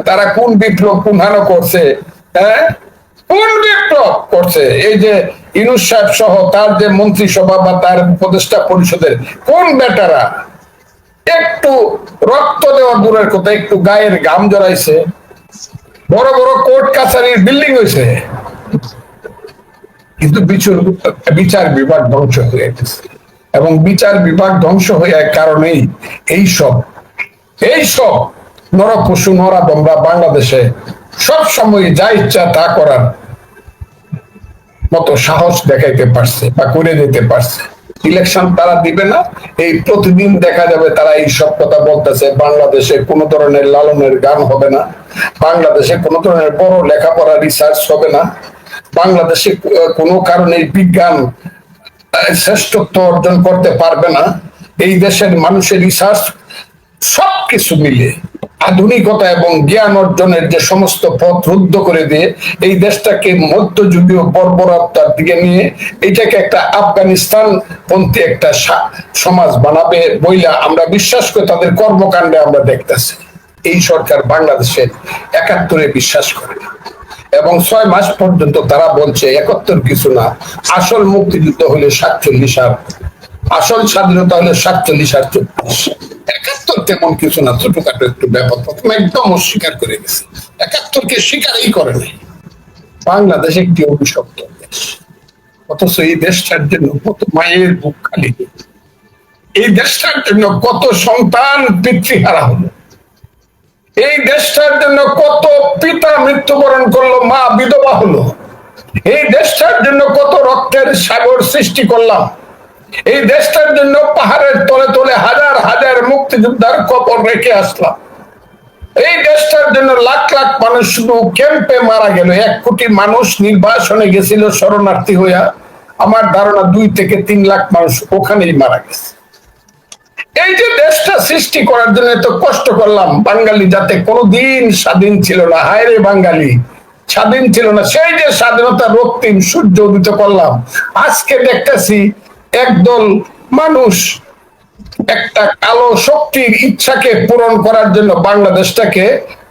তারা কোন বিপ্লব কুম্ভানো করছে হ্যাঁ? কোন বিপ্লব করছে? এই যে ইনুস সাহেব সহ তার যে মন্ত্রিসভা বা তার উপদেষ্টা পরিষদের, কোন বেটারা? একটু রক্ত দেওয়া দূরের কথা, একটু গায়ের গাম জড়াইছে। বড় বড় কোর্ট কাছারির বিল্ডিং হয়েছে। কিন্তু বিচার বিচার বিভাগ ধ্বংস হয়ে গেছে। এবং বিচার বিভাগ ধ্বংস হয়ে কারণেই এই সব। এই সব নরপশু নরা দমরা বাংলাদেশে সব সময় যা ইচ্ছা তা করার মতো সাহস দেখাইতে পারছে বা করে দিতে পারছে। ইলেকশন তারা দিবে না, এই প্রতিদিন দেখা যাবে তারা এই সব কথা বলতেছে, বাংলাদেশে কোন ধরনের লালনের গান হবে না, বাংলাদেশে কোন ধরনের বড় লেখাপড়া রিসার্চ হবে না, বাংলাদেশে কোনো কারণে বিজ্ঞান শ্রেষ্ঠত্ব অর্জন করতে পারবে না, এই দেশের মানুষের রিসার্চ সবকিছু মিলে আধুনিকতা এবং জ্ঞান অর্জনের যে সমস্ত পথ রুদ্ধ করে দিয়ে এই দেশটাকে মধ্যযুগীয় বর্বরতার দিকে নিয়ে এটাকে একটা আফগানিস্তান পন্থী একটা সমাজ বানাবে বইলা আমরা বিশ্বাস করে, তাদের কর্মকাণ্ডে আমরা দেখতেছি। এই সরকার বাংলাদেশের একাত্তরে বিশ্বাস করে এবং ছয় মাস পর্যন্ত তারা বলছে, একাত্তর কিছু না, আসল মুক্তিযুদ্ধ হলে সাতচল্লিশ আর, আসল স্বাধীনতা হলে সাতচল্লিশ আর চব্বিশ। একাত্তর তেমন কিছু না, ছোটখাটো একটু ব্যাপার প্রথমে একদম অস্বীকার করে গেছে। একাত্তরকে স্বীকারই করে নাই। বাংলাদেশ একটি অভিশপ্ত দেশ। অথচ এই দেশটার জন্য কত মায়ের বুক খালি। এই দেশটার জন্য কত সন্তান পিতৃহারা হলো। এই দেশটার জন্য কত পিতা মৃত্যুবরণ করল, মা বিধবা হলো। এই দেশটার জন্য কত রক্তের সাগর সৃষ্টি করলাম। এই দেশটার জন্য পাহাড়ের তলে তলে হাজার হাজার মুক্তিযোদ্ধার কবর রেখে আসলাম। এই দেশটার জন্য লাখ লাখ মানুষ শুধু ক্যাম্পে মারা গেল। এক কোটি মানুষ নির্বাসনে গেছিল শরণার্থী হইয়া। আমার ধারণা দুই থেকে তিন লাখ মানুষ ওখানেই মারা গেছে। এই যে দেশটা সৃষ্টি করার জন্য এত কষ্ট করলাম, বাঙালি যাতে কোনোদিন স্বাধীন ছিল না। হায় রে বাঙালি, স্বাধীন ছিল না। সেই যে স্বাধীনতা রক্তিম সূর্য উদিত করলাম, আজকে দেখতেছি একদল মানুষ একটা কালো শক্তির ইচ্ছাকে পূরণ করার জন্য বাংলাদেশটাকে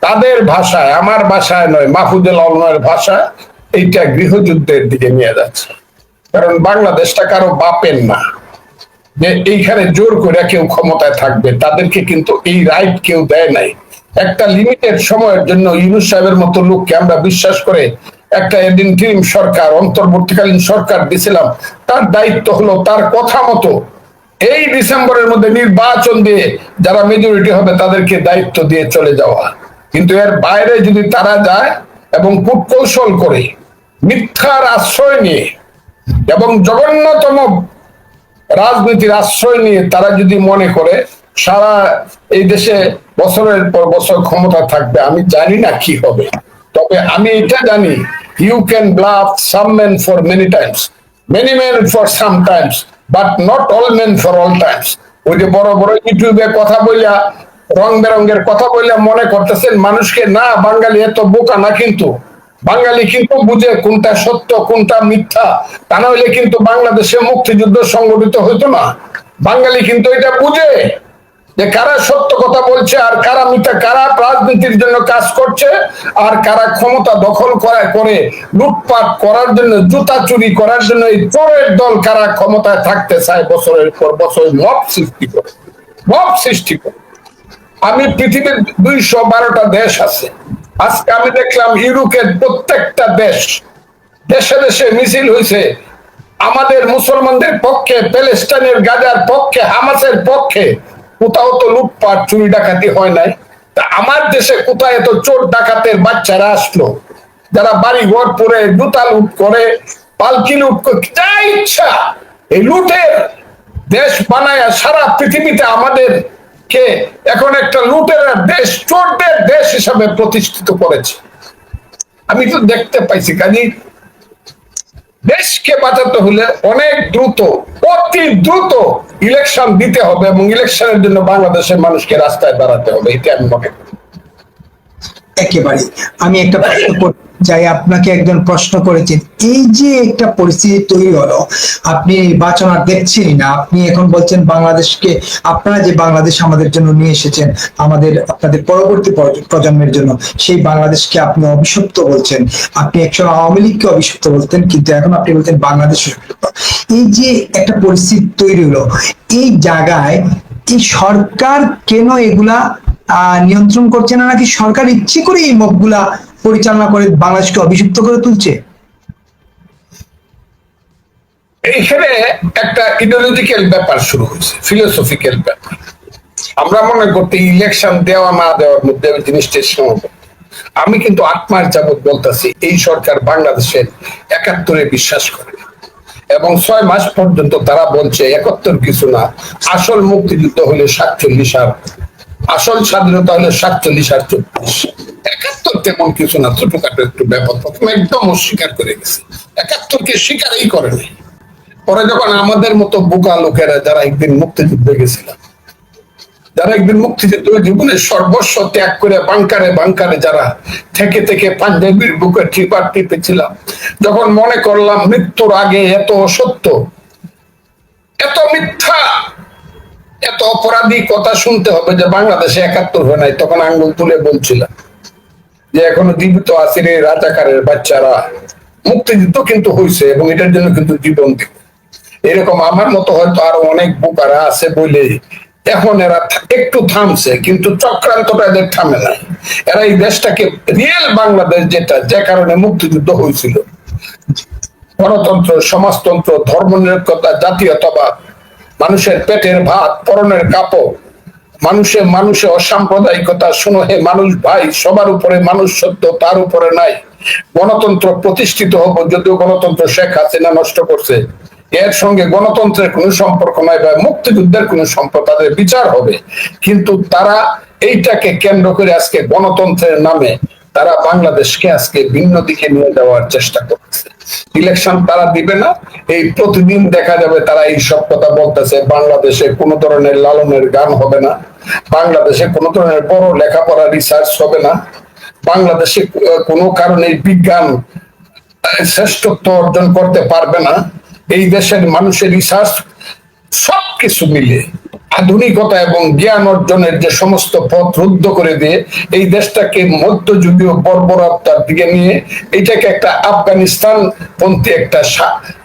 তাদের ভাষায়, আমার ভাষায় নয় মাহফুদুল আলমের ভাষা এইটা গৃহযুদ্ধের দিকে নিয়ে যাচ্ছে। কারণ বাংলাদেশটা কারও বাপের না। যে এইখানে জোর করে কেউ ক্ষমতায় থাকবে, তাদেরকে কিন্তু এই রাইট কেউ দেয় নাই। একটা লিমিটেড সময়ের জন্য ইউনুস সাহেবের মতো লোককে আমরা বিশ্বাস করে একটা ইন্টারিম সরকার, অন্তর্বর্তীকালীন সরকার দিছিলাম। তার দায়িত্ব হলো তার কথা মতো এই ডিসেম্বরের মধ্যে নির্বাচন দিয়ে যারা মেজরিটি হবে তাদেরকে দায়িত্ব দিয়ে চলে যাওয়া। কিন্তু এর বাইরে যদি তারা যায় এবং কূটকৌশল করে, মিথ্যার আশ্রয় নিয়ে এবং জঘন্যতম রাজনীতির আশ্রয় নিয়ে তারা যদি মনে করে, সারা এই দেশে বছরের পর বছর ক্ষমতা থাকবে, আমি জানি না কি হবে। তবে আমি এটা জানি you can bluff some men for many times many men for some times but not all men for all times ওই যে বড় বড় ইউটিউবে কথা বইলা, রং বেরঙ্গের কথা বইলা মনে করতেছেন, মানুষকে না, বাঙালি এত বোকা না কিন্তু। বাঙালি কিন্তু বুঝে কোনটা সত্য, কোনটা মিথ্যা, তা না হলে কিন্তু বাংলাদেশে মুক্তিযুদ্ধ সংগঠিত হইতো না। বাঙালি কিন্তু এটা বুঝে। যে কারা সত্য কথা বলছে আর কারা মিথ্যা, কারা রাজনীতির জন্য কাজ করছে আর কারা ক্ষমতা দখল করা, করে লুটপাট করার জন্য, জুতা চুরি করার জন্য এই চোরের দল কারা ক্ষমতায় থাকতে চায় বছরের পর বছর? মব সৃষ্টি করে। মব সৃষ্টি করে। আমি পৃথিবীর দুইশো বারোটা দেশ আছে। আজকে আমি দেখলাম ইউরোপের প্রত্যেকটা দেশ, দেশে দেশে মিছিল হয়েছে আমাদের মুসলমানদের পক্ষে, প্যালেস্টাইনের গাজার পক্ষে, হামাসের পক্ষে কোথাও তো লুটপাট, চুরি ডাকাতি হয় নাই। তা আমার দেশে কোথায় এত চোর ডাকাতের বাচ্চারা আসলো? যারা বাড়ি ঘর পরে জুতা লুট করে, পালকি লুট করে, যা ইচ্ছা। এই লুটের দেশ বানায় সারা পৃথিবীতে আমাদের কে এখন একটা লুটের দেশ, চোরদের দেশ হিসাবে প্রতিষ্ঠিত করেছে। আমি তো দেখতে পাইছি, কাজী, দেশকে বাঁচাতে হলে অনেক দ্রুত অতি দ্রুত ইলেকশন দিতে হবে এবং ইলেকশনের জন্য বাংলাদেশের মানুষকে রাস্তায় দাঁড়াতে হবে এটা আমি মনে করি। একেবারে। আমি একটা প্রশ্ন চাই আপনাকে একজন প্রশ্ন করেছেন। এই যে একটা পরিস্থিতি তৈরি হলো, আপনি নির্বাচন আর দেখছেনই না, আপনি এখন বলছেন বাংলাদেশকে, আপনারা যে বাংলাদেশ আমাদের জন্য নিয়ে এসেছেন, আমাদের, আপনাদের পরবর্তী প্রজন্মের জন্য, সেই বাংলাদেশকে আপনি অভিশপ্ত বলছেন। আপনি একসময় আওয়ামী লীগকে অভিশপ্ত বলতেন, কিন্তু এখন আপনি বলতেন বাংলাদেশ এই যে একটা পরিস্থিতি তৈরি হলো, এই জায়গায় এই সরকার কেন এগুলা নিয়ন্ত্রণ করছে না নাকি সরকার ইচ্ছে করে এই মবগুলা পরিচালনা করে বাংলাদেশকে অভিযুক্ত করে তুলছে? এইখানে একটা ইডিওলজিক্যাল ব্যাপার শুরু হয়েছে ফিলোসফিক্যাল ব্যাপার। আমরা মনে করতে ইলেকশন দেওয়া না দেওয়ার মধ্যে ওই জিনিসটা সীমাবদ্ধ আমি কিন্তু আত্মার যাবৎ বলতেছি, এই সরকার বাংলাদেশের একাত্তরে বিশ্বাস করে এবং ছয় মাস পর্যন্ত তারা বলছে, একাত্তর কিছু না, আসল মুক্তিযুদ্ধ হলে সাতচল্লিশ আর আসল স্বাধীনতা হলে সাতচল্লিশ আর চব্বিশ। একাত্তর তেমন কিছু না, ছোটখাটো একটু ব্যাপার। প্রথমে একদম অস্বীকার করে গেছে। একাত্তরকে স্বীকারই করেনি পরে যখন আমাদের মতো বোকা লোকেরা যারা একদিন মুক্তিযুদ্ধে গেছিলাম যারা একদিন মুক্তিযুদ্ধ জীবনের সর্বস্ব ত্যাগ করে বাংকারে বাংকারে যারা থেকে থেকে পাঞ্জাবির বুকে টিপার টিপেছিলাম যখন মনে করলাম মৃত্যুর আগে এত অসত্য এত মিথ্যা এত অপরাধী কথা শুনতে হবে যে বাংলাদেশে একাত্তর হয় নাই, তখন আঙ্গুল তুলে বলছিলাম যে এখনও জীবিত আছে রে রাজাকারের বাচ্চারা। মুক্তিযুদ্ধ কিন্তু হয়েছে এবং এটার জন্য কিন্তু জীবন দিব। এরকম আমার মতো হয়তো আরও অনেক বোকারা আছে বলে এখন এরা একটু থামছে, কিন্তু চক্রান্তটা এদের থামে নাই। এরা এই দেশটাকে রিয়েল বাংলাদেশ যেটা, যে কারণে মুক্তিযুদ্ধ হয়েছিল। গণতন্ত্র, সমাজতন্ত্র, ধর্মনিরপেক্ষতা, জাতীয়তাবাদ মানুষের পেটের ভাত, পরনের কাপড়, মানুষে মানুষে অসাম্প্রদায়িকতা, শুনো হে মানুষ ভাই, সবার উপরে মানুষ সত্য, তার উপরে নাই। গণতন্ত্র প্রতিষ্ঠিত হব যদিও গণতন্ত্র শেখ হাসিনা নষ্ট করছে। এর সঙ্গে গণতন্ত্রের কোনো সম্পর্ক নাই বা মুক্তিযুদ্ধের কোনো সম্পর্ক তাদের বিচার হবে। কিন্তু তারা এইটাকে কেন্দ্র করে আজকে গণতন্ত্রের নামে তারা বাংলাদেশকে আজকে ভিন্ন দিকে নিয়ে যাওয়ার চেষ্টা করতেছে ইলেকশন তারা দিবে না। এই প্রতিদিন দেখা যাবে তারা এই সব কথা বলতেছে, বাংলাদেশে কোন ধরনের লালনের গান হবে না। বাংলাদেশে কোন ধরনের বড় লেখাপড়া রিসার্চ হবে না। বাংলাদেশে কোনো কারণে বিজ্ঞান শ্রেষ্ঠত্ব অর্জন করতে পারবে না। এই দেশের মানুষের রিসার্চ সবকিছু মিলে আধুনিকতা এবং জ্ঞান অর্জনের যে সমস্ত পথ রুদ্ধ করে দিয়ে এই দেশটাকে মধ্যযুগীয় বর্বরতার দিকে নিয়ে এটাকে একটা আফগানিস্তান পন্থী একটা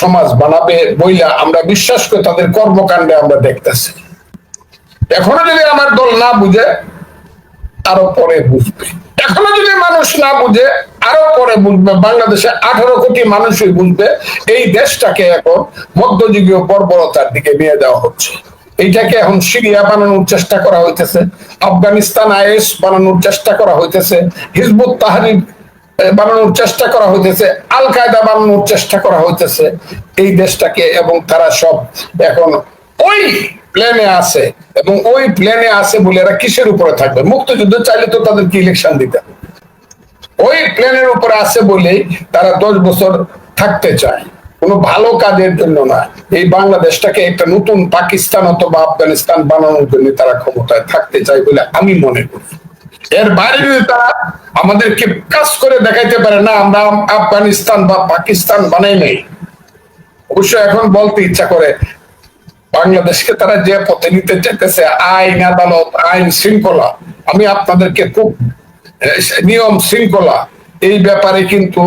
সমাজ বানাবে বইলা আমরা বিশ্বাস করে তাদের কর্মকাণ্ডে আমরা দেখতেছি। এখনও যদি আমার দল না বুঝে, আরও পরে বুঝবে। এখনও যদি মানুষ না বুঝে, আরও পরে বুঝবে। বাংলাদেশে আঠারো কোটি মানুষই বুঝবে, এই দেশটাকে এখন মধ্যযুগীয় বর্বরতার দিকে নিয়ে যাওয়া হচ্ছে। এইটাকে এখন সিরিয়া বানানোর চেষ্টা করা হইতেছে, আফগানিস্তান, আইএস বানানোর চেষ্টা করা হইতেছে, হিজবুত তাহারির বানানোর চেষ্টা করা হইতেছে আল কায়দা বানানোর চেষ্টা করা হইতেছে। এই দেশটাকে এবং তারা সব এখন ওই প্লেনে আছে এবং ওই প্লেনে আছে বলে এরা কিসের উপরে থাকবে? মুক্তিযুদ্ধ চাইলে তো তাদেরকে ইলেকশন দিতে ওই প্লেনের উপরে আছে বলেই তারা দশ বছর থাকতে চায়। কোনো ভালো কাজের জন্য না। এই বাংলাদেশটাকে একটা নতুন পাকিস্তান অথবা আফগানিস্তান বানানোর জন্য তারা ক্ষমতায় থাকতে চায় বলে আমি মনে করি। এর বাইরে তারা আমাদেরকে কাজ করে দেখাইতে পারে, না, আমরা আফগানিস্তান বা পাকিস্তান বানাই নেই। অবশ্য এখন বলতে ইচ্ছা করে, বাংলাদেশকে তারা যে পথে নিতে চাইতেছে, আইন, আদালত, আইন শৃঙ্খলা, আমি আপনাদেরকে খুব নিয়ম শৃঙ্খলা, এই ব্যাপারে কিন্তু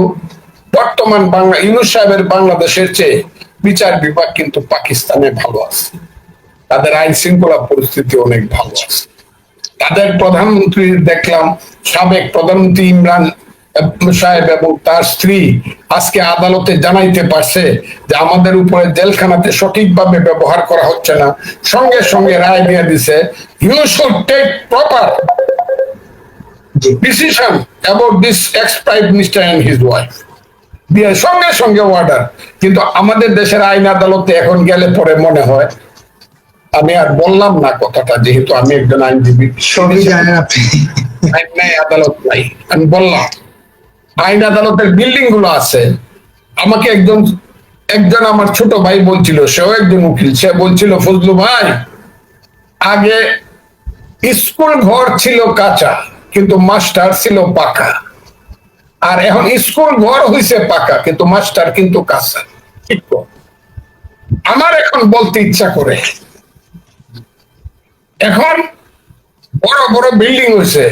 বর্তমান বাংলা, ইউনুস সাহেবের বাংলাদেশের চেয়ে বিচার বিভাগ কিন্তু পাকিস্তানে ভালো আছে। তাদের আইন শৃঙ্খলা পরিস্থিতি অনেক ভালো আছে। তাদের প্রধানমন্ত্রী দেখলাম, সাবেক প্রধানমন্ত্রী ইমরান সাহেব এবং তার স্ত্রী আজকে আদালতে জানাইতে পারছে যে আমাদের উপরে জেলখানাতে সঠিকভাবে ব্যবহার করা হচ্ছে না। সঙ্গে সঙ্গে রায় দিয়ে দিছে you should take proper decision about this ex prime minister and his wife দিয়ে সঙ্গে সঙ্গে অর্ডার কিন্তু আমাদের দেশের আইন আদালতে এখন গেলে পরে মনে হয় আমি আর বললাম না কথাটা যেহেতু আমি একজন আইনজীবী। নাই আদালত নাই। আমি বললাম আইন আদালতের বিল্ডিংগুলো আছে। আমাকে একজন একজন আমার ছোট ভাই বলছিল সেও একজন উকিল সে বলছিল ফজলু ভাই আগে স্কুল ঘর ছিল কাঁচা কিন্তু মাস্টার ছিল পাকা। আর এখন স্কুল ঘর হইছে পাকা, কিন্তু মাস্টার কিন্তু কাঁচা। আমার এখন বলতে ইচ্ছা করে। এখন বড় বড় বিল্ডিং হয়েছে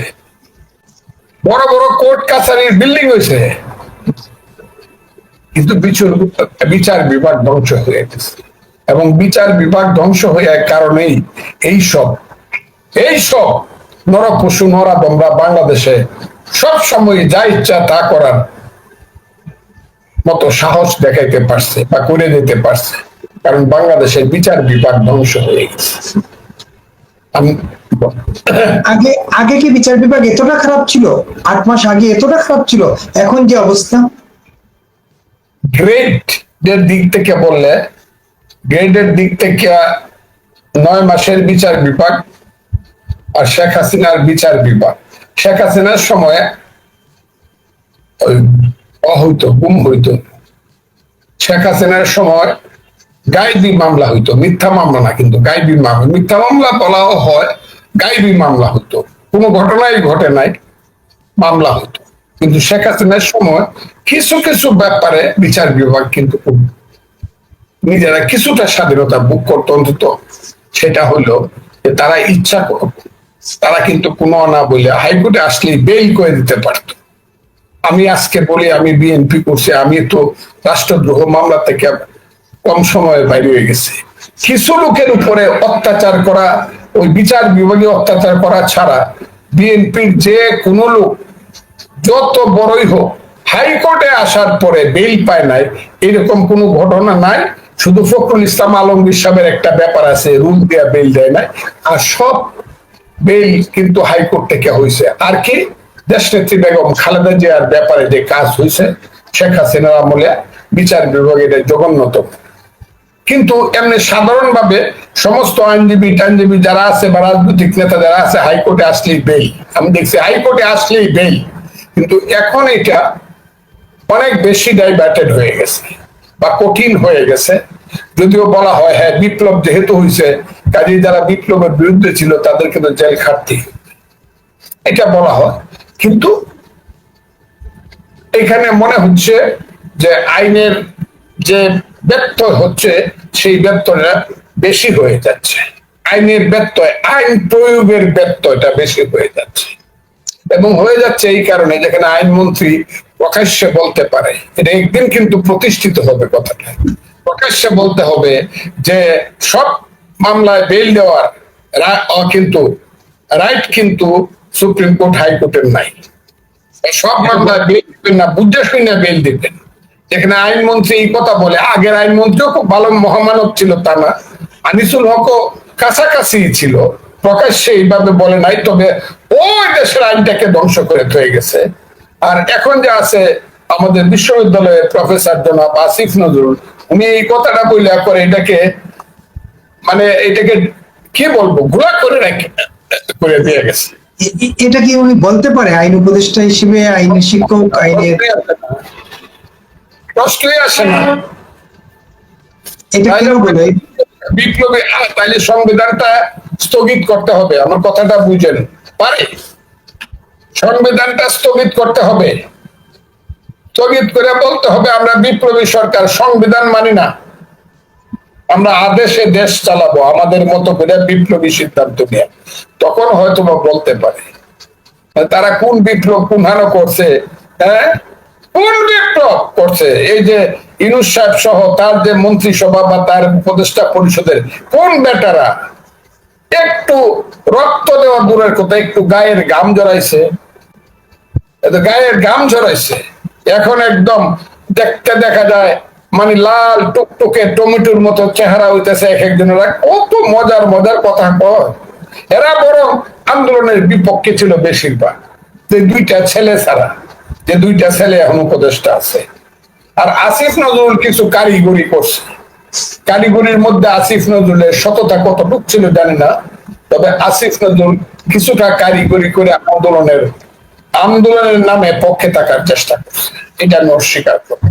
বড় বড় কোর্ট কাছারির বিল্ডিং হয়েছে কিন্তু বিচার বিচার বিভাগ ধ্বংস হয়ে গেছে। এবং বিচার বিভাগ ধ্বংস হয়ে কারণেই এই সব এই সব নরপশু নরা বাংলাদেশে সব সময় যা ইচ্ছা তা করার মতো সাহস দেখাইতে পারছে বা করে দিতে পারছে। কারণ বাংলাদেশের বিচার বিভাগ ধ্বংস হয়ে গেছে। আগে আগে কি বিচার বিভাগ এতটা খারাপ ছিল? আট মাস আগে এতটা খারাপ ছিল? এখন যে অবস্থা? গ্রেডের দিক থেকে বললে গ্রেডের দিক থেকে নয় মাসের বিচার বিভাগ আর শেখ হাসিনার বিচার বিভাগ। শেখ হাসিনার সময় অ হইতো গুম হইতো। শেখ হাসিনার সময় গাইবি মামলা হইতো, মিথ্যা মামলা না কিন্তু গাইবি মামলা। মিথ্যা মামলা বলাও হয়, গাইবি মামলা হইতো। কোনো ঘটনাই ঘটে নাই, মামলা হতো কিন্তু শেখ হাসিনার সময় কিছু কিছু ব্যাপারে বিচার বিভাগ কিন্তু নিজেরা কিছুটা স্বাধীনতা বুক করতো অন্তত। সেটা হলো যে তারা ইচ্ছা করত তারা কিন্তু কোনো না বলে হাইকোর্টে আসলেই বেল করে দিতে পারত। আমি আজকে বলি, আমি বিএনপি করছি, আমি তো রাষ্ট্রদ্রোহ মামলা থেকে কম সময়ে বাইরে হয়ে গেছি। কিছু লোকের উপরে অত্যাচার করা, ওই বিচার বিভাগে অত্যাচার করা ছাড়া বিএনপির যে কোনো লোক, যত বড়ই হোক হাইকোর্টে আসার পরে বেল পায় নাই, এরকম কোনো ঘটনা নাই। শুধু ফখরুল ইসলাম আলমগীর সাহেবের একটা ব্যাপার আছে রুল দেয়া বেল দেয় নাই। আর সব বেল কিন্তু হাইকোর্ট থেকে হয়েছে আর কি? দেশনেত্রী বেগম খালেদা জিয়ার ব্যাপারে যে কাজ হয়েছে শেখ হাসিনার আমলে বিচার বিভাগের জঘন্যত কিন্তু এমনি সাধারণভাবে সমস্ত আইনজীবী টাইনজীবী যারা আছে বা রাজনৈতিক নেতা যারা আছে হাইকোর্টে আসলেই বেল আমি দেখছি হাইকোর্টে আসলেই বেল কিন্তু এখন এটা অনেক বেশি ডাইভার্টেড হয়ে গেছে বা কঠিন হয়ে গেছে। যদিও বলা হয় হ্যাঁ বিপ্লব যেহেতু হয়েছে কাজে যারা বিপ্লবের বিরুদ্ধে ছিল, তাদেরকে তো জেল খাটতে এটা বলা হয়। কিন্তু এখানে মনে হচ্ছে যে আইনের যে ব্যত্যয় হচ্ছে, সেই ব্যত্যয়টা বেশি হয়ে যাচ্ছে। আইনের ব্যত্যয় আইন প্রয়োগের ব্যত্যয়টা বেশি হয়ে যাচ্ছে। এবং হয়ে যাচ্ছে এই কারণে যেখানে আইনমন্ত্রী প্রকাশ্যে বলতে পারে। এটা একদিন কিন্তু প্রতিষ্ঠিত হবে কথাটা। প্রকাশ্যে বলতে হবে যে সব মামলায় বেল দেওয়ার কিন্তু রাইট কিন্তু সুপ্রিম কোর্ট হাইকোর্টের নাই। সব মামলায় বেল দিবেন না বুঝে শুনে বেল দিবেন। যেখানে আইনমন্ত্রী এই কথা বলে, আগের আইনমন্ত্রীও খুব ভালো মহামানব ছিল তা না, আনিসুল হকও কাছাকাছি ছিল, প্রকাশ্যে এইভাবে বলে নাই, তবে ওই দেশের আইনটাকে ধ্বংস করে থয়ে গেছে। আর এখন যে আছে আমাদের বিশ্ববিদ্যালয়ের প্রফেসর জনাব আসিফ নজরুল উনি এই কথাটা বললে করে এটাকে মানে এটাকে কি বলব? ঘোলা করে রাখে করে দিয়ে গেছে। এটা কি উনি বলতে পারে? আইন উপদেষ্টা হিসেবে আইনের শিক্ষক আইনের প্রশ্নই আসে না। এটা কেন বলে? বিপ্লবে আহ, তাইলে সংবিধানটা স্থগিত করতে হবে। আমার কথাটা বুঝেন। পারে? সংবিধানটা স্থগিত করতে হবে। স্থগিত করে বলতে হবে, আমরা বিপ্লবী সরকার, সংবিধান মানি না। আমরা আদেশে দেশ চালাবো, আমাদের মতো করে বিপ্লবী সিদ্ধান্ত নিয়ে। তখন হয়তো বলতে পারে। তারা কোন বিপ্লব কুনহানো করছে হ্যাঁ? কোন বিপ্লব করছে? এই যে ইনুস সাহেব সহ তার যে মন্ত্রিসভা বা তার উপদেষ্টা পরিষদের, কোন বেটারা? একটু রক্ত দেওয়া দূরের কথা, একটু গায়ের গাম জড়াইছে। গায়ের গাম ঝরাইছে এখন একদম দেখতে দেখা যায় মানে লাল টুকটুকে টমেটোর মতো চেহারা হইতেছে এক একজনেরা কত মজার মজার কথা এরা বরং আন্দোলনের বিপক্ষে ছিল বেশিরভাগ। যে দুইটা ছেলে ছাড়া, যে দুইটা ছেলে এখন উপদেষ্টা আছে। আর আসিফ নজরুল কিছু কারিগরি করছে। কারিগরির মধ্যে আসিফ নজরুলের সততা কতটুক ছিল জানি না, তবে আসিফ নজরুল কিছুটা কারিগরি করে আন্দোলনের আন্দোলনের নামে পক্ষে থাকার চেষ্টা করছে। এটা আমি অস্বীকার করি।